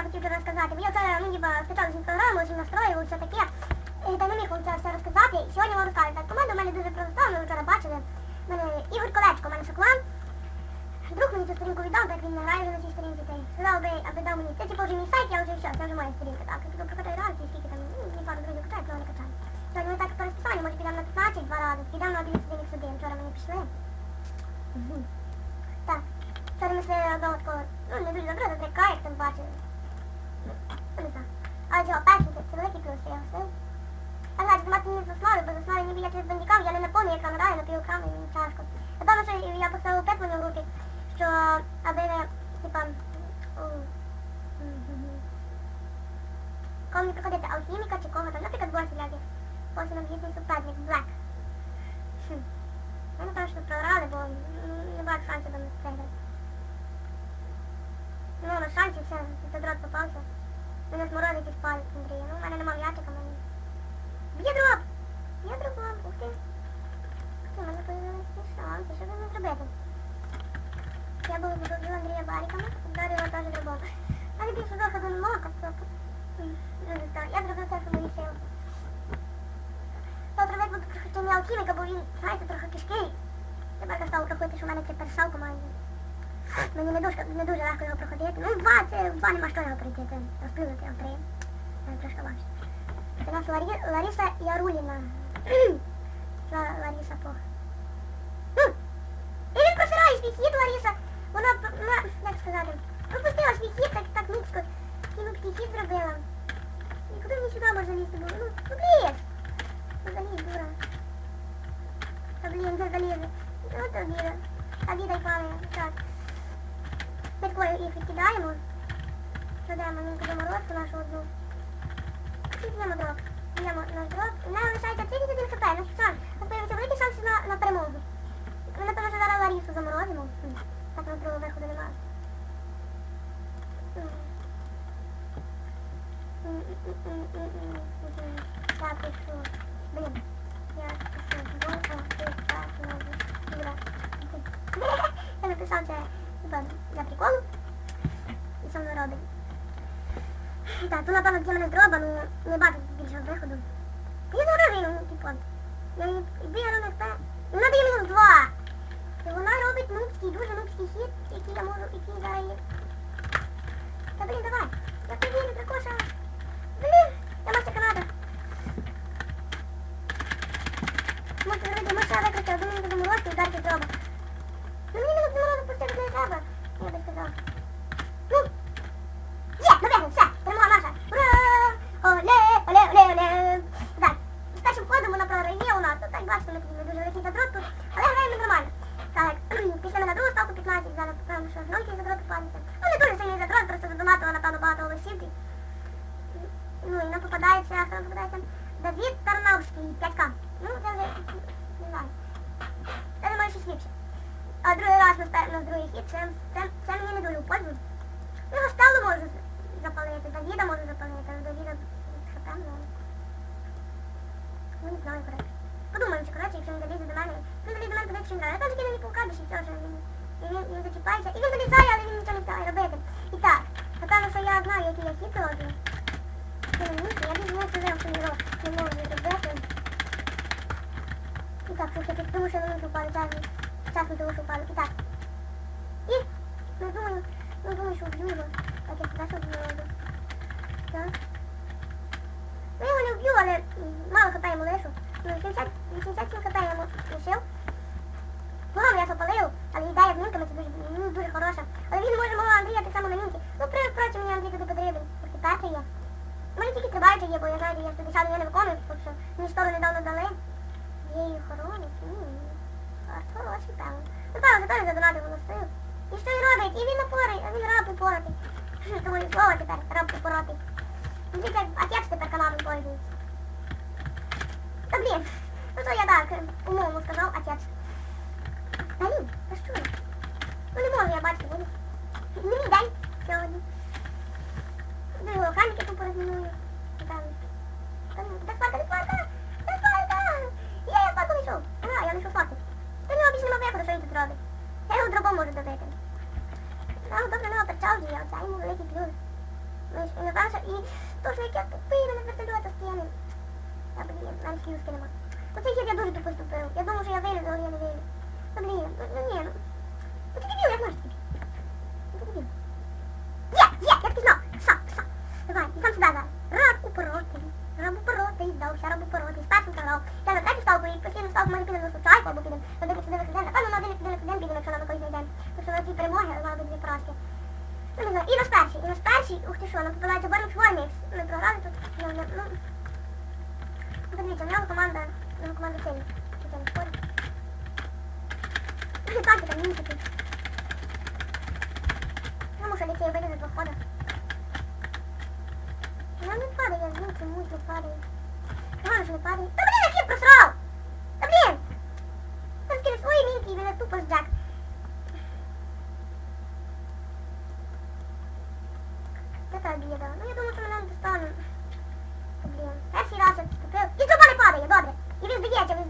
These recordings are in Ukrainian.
я хотів вчора розказати. Я вчора, ну, ніби спочатку з програму, вже настроював, все таке. І та не міг вам це все розказати. Сьогодні вам розкажу. Так, команда в мене дуже проста, ми вчора бачили. Мене Ігор Колечко, у мене шоклан. Друг мені цю сторінку віддав, так він не грає вже на цій сторінці. Та й сказав би, аби дав мені. Це типу вже мій сайт, я вже все, це вже моя сторінка. Так, я піду прокатаю раз, і скільки там, ну, не пару друзів качаю, того не качаю. Сьогодні ми так по розписанню, може підемо на 15 два рази, підемо на 1 1 1 Вчора ми не пішли. Мгм. Так, вчора ми йшли одного такого, ну не дуже добре, добре кайф там бачили. Ну, не знаю. Але цього перший, це великий плюс, що я гостив. А знаєте, мати не заслали, бо заслали ніби я я не наповнюю екран граю на півекрану і мені тяжко. Напевно, що я поставив опитування в групі, що аби не, типа, кому не приходити алхіміка чи кого там, наприклад, босі всяких. Босі нам гідний суперник, Блек. Хм. не напевно, що програли, бо м, не бачу шансів там виграти. Ну, на шансів все, задрот попався. Мене сморозить і спалить Андрія. Ну, в мене нема м'ячика, мене. Б'є дроп! Б'є дропом, ух ти. Ух ти, в мене появилися шанси, що мені зробити? Я був побив Андрія бариками, вдарив його теж дробом. Але більше заходу не мала, тобто. Я зробив все, що мої сили. Завтра буду трохи не алхіміка, бо він, знаєте, трохи кишкий. Тепер став рахувати, що в мене це персалка має. Мені не дуже, не дуже легко його проходити. Ну, в два, це два нема що його пройти, це розплюнути, а три. Це трошки важче. Це нас Ларі, Лариса Яруліна. Ла- Лариса Пох. М! І він просирає свій хід, Лариса. Вона, вона, як сказати, пропустила свій хід, так, так низько. Кінуткий хід зробила. І куди мені сюди може залізти було? Ну, ну, блін! Ну, дура. Та блін, де залізе? Ну, то біда. А біда й пане, так. Ми такою їх відкидаємо. Додаємо до морозку нашу одну. І б'ємо дроб. Б'ємо наш дроб. І лишається 31 хп. Ну що, у нас появиться великий шанс на, на перемогу. Ми, напевно, що зараз Ларісу заморозимо. М, Так на другого виходу немає. М. М, м, м, м, м, м, м. Так, і що? Блін. Я пишу довго, ти так, можеш. Дура. Я написав це для приколу. І со мною робить. Так, то напевно для мене дроба, ну не бачу більшого виходу. Я заворожую, ну, типу. Я її на ХП. Вона дає мінус два. І вона робить нубський, дуже нубський хід, який я можу, який зараз є. Та блін, давай. Я тобі не прикоша. Блін, я мастер Канада. Можете зробити, може я викрити одну мінуту заморозку і вдарити дроба. Ну мені не заморозку пустити не треба. Я би сказав. Ну, є, набігли, все, перемога наша. Ура! Оле, оле, оле, оле. Так, з першим ходом вона програє у нас. Ну так, бачите, ми тут не дуже великий задрот тут, але граємо нормально. Так, пішли ми на другу ставку 15, зараз напевно, що громкий задрот падається. Ну не дуже сильний задрот, просто задонатила, напевно, багато голосів. Ну і нам попадається, хто нам попадається? Давід Тарнавський, 5К. Ну, це вже, не знаю. Я думаю, що ліпше. А другий раз на, спе- на другий хід, це, це, це мені не дуже в пользу. Ну, стелу можу запалити, Давіда можу запалити, але Давіда хп, ну. Ну, не знаю, коротше. Подумаємо, чи, коротше, якщо він долізе до мене. Він долізе до мене, тоді чим грає. Я скину не паука, більше всього, що він, і він, він зачіпається. І він долізає, але він нічого не встигає робити. І так, напевно, що я знаю, який я хід роблю. Це не Так, слухай, тут тому що вони впали, час, час не тому. І так. І, ну, думаю, ну, думаю, що вб'ю його. Так, я сюди, що вб'ю його. Так. Ну, я його не вб'ю, але м, мало хп йому лишу. Ну, 80, 87 хп я йому лишив. Погано я запалив, але ідея з мінками це дуже, ну, дуже хороша. Але він може мого Андрія так само на мінки. Ну, при, впрочем, мені Андрій туди потрібен. Поки перший є. У мене тільки трибаючі є, бо я знаю, я не виконую, тому що мені штору недавно дали. Хоронить. Арт хороший, певно. Ну, певно, за теж задонатив голосив. І що він робить? І він напорий, а він раб упоротий. Тому і слово тепер, раб упоротий. Дивіться, як отець тепер каналом пользується. Та блін, ну то я так, умовно сказав, отець. Ні, та що? я? Ну не можу я бачити, буду. Не мій день сьогодні. Його охранники тут порозміную. Там. Там, де спарка, де спарка? Де спарка? Є, я спарку не йшов. А, я не йшов спарку. Та в нього більше нема виходу, що він тут робить. Я його дробом можу добити. Але добре, не оперчав же я, оце йому великий плюс. Ну, і напевно, що і то, що як я тупий, мене вертольота скине. Та блін, в мене фьюзки нема. Оцей хід я дуже тупо ступив. Я думав, що я вилізу, але я не виліз. Та блін, ну, ну ні, ну. Ну ти дебіл, як можеш таки? Ну ти дебіл. Є, є, я пізнав. Са, са. Давай, і сам сюди зараз. Раб упоротий. Раб упоротий, здався, раб упоротий. Спершу програв. Я на третю ставку і постійно ставку може підемо на случайку або підемо на 11 день. Напевно, на 11 день підемо, якщо нам якось знайдемо. Тому що на цій перемоги мали дві поразки. Ну, не знаю, і на перший, і на перший, ух ти що, нам попадається формі. Ми програли тут, ну, ну, ну. Ну, Подивіться, в нього команда, в нього команда сильна. Хоча не спорю. Дуже тактика, мінчики. Ну, може, Олексій вийде на два хода. Вона не падає, ну чомусь не падає. Вона ж не падає. Та блін, який просрав! Та блін! Та скине свої мінки і мене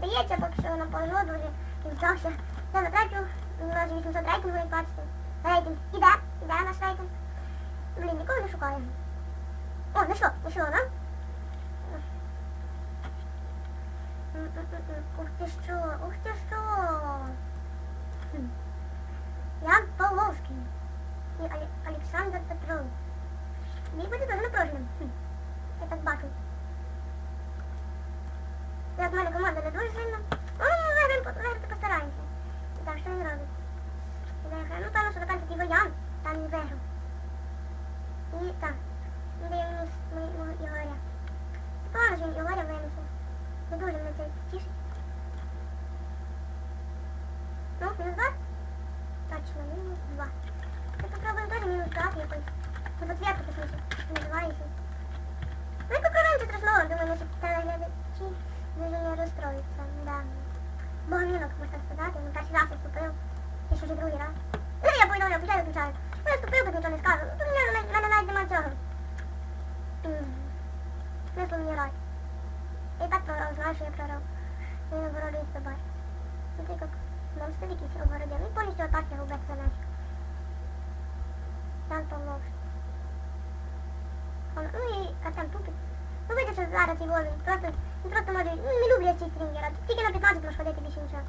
здається, він здається, поки що нам повезло дуже. Він вдався. Я на третю, у нас 800 рейтингу, як бачите. Рейтинг іде, іде наш рейтинг. Блін, ніколи не шукаю. О, знайшло, знайшло, да? М-м-м-м. Ух ти що, ух ти що. Хм. Ян Павловський і Оле- Олександр Петров. Мій буде дуже напруженим. Два. Ми попробуємо теж мінус якось. Ну, в ответку, точніше, називається. Ну, і попробуємо це страшного, думаю, наші телеглядачі дуже не розстроюються. Да. Богомінок, можна сказати, ну перший раз я вступив, і ще вже другий раз. Ну, я повідомлю, включаю, виключаю. Ну, я вступив, тут нічого не скажу. Ну, в мене, навіть немає цього. М. Смислу. Я і так програв, знаю, що я програв. Він обгородив себе. Ну, ти як монстр якийсь обгородив. Він повністю отак його без заначки. Ян Павловський. Он- Ну і Артем тупить. Ну видите, що зараз він просто, він просто може, ну, не люблю я ці стрінгера. Тільки на 15 можеш ходити більше нічого.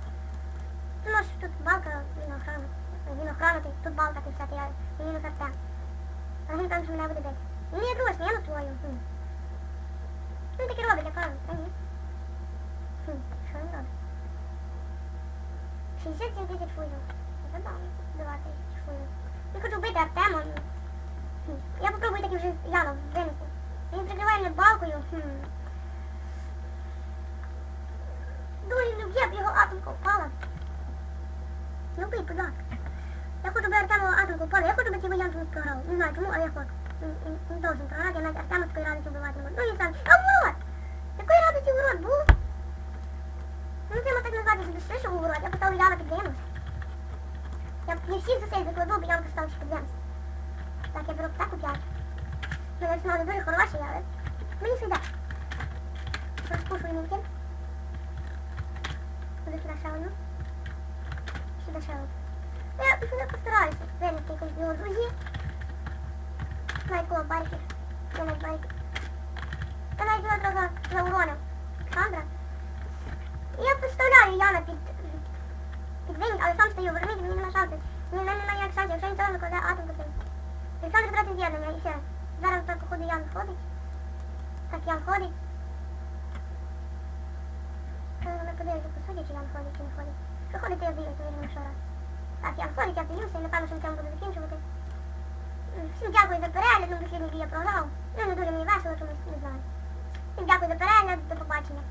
Ти можеш тут балка, він охрана. Він охранити, тут балка ти все, я, і мінус Артем. А він там, що мене буде бити. Він є друга сміну твою. Хм. Він таки робить, я кажу, та ні. Хм, що він робить? 67 тисяч фузів. Забавно, 2 тисячі фузів. Я хочу вбити Артема. ну. Я попробую таки вже Яну винести. Він прикриває мене балкою. Думаю, не вб'є б його атомка впала. Не вбий, будь ласка. Я хочу би Артему атомку впала. Я хочу би цього Янку програв. Не знаю чому, але я хочу. Він- він должен програти, я навіть Артема такої радості вбивати не можу. Ну і сам. А урод! Якої радості урод був? Ну це можна так назвати, що без що урод. Я поставлю Яна під. Я, я всіх зусиль закладу, бо Янку ставив під Венус. Так, я беру птаку 5. Ну, арсенал не дуже хороший, але мені сюди. Розпушую мінки. Буду сюди ще одну. Сюди ще одну. Ну, Я, я постараюся винести якусь його друзі. Навіть коло байки. Я навіть його трохи зауронив. Олександра. І я підставляю Яна під, під винік, але сам стою, верніть, мені нема шансів. Мені немає ніяких шансів, якщо цього накладе атом купив. Олександр втратив з'єднання і все. Зараз так, походу, Ян ходить. Так, Ян ходить. Ми подивимося, посудять, чи Ян ходить, чи не ходить. Що ходить, то я дивлюся, вірно, що раз. Так, Ян ходить, я дивлюся, і напевно, що на цьому буду закінчувати. Всім дякую за перегляд, ну, дослідний я програв. Ну, не дуже мені весело, чомусь, не знаю. Всім дякую за перегляд, до побачення.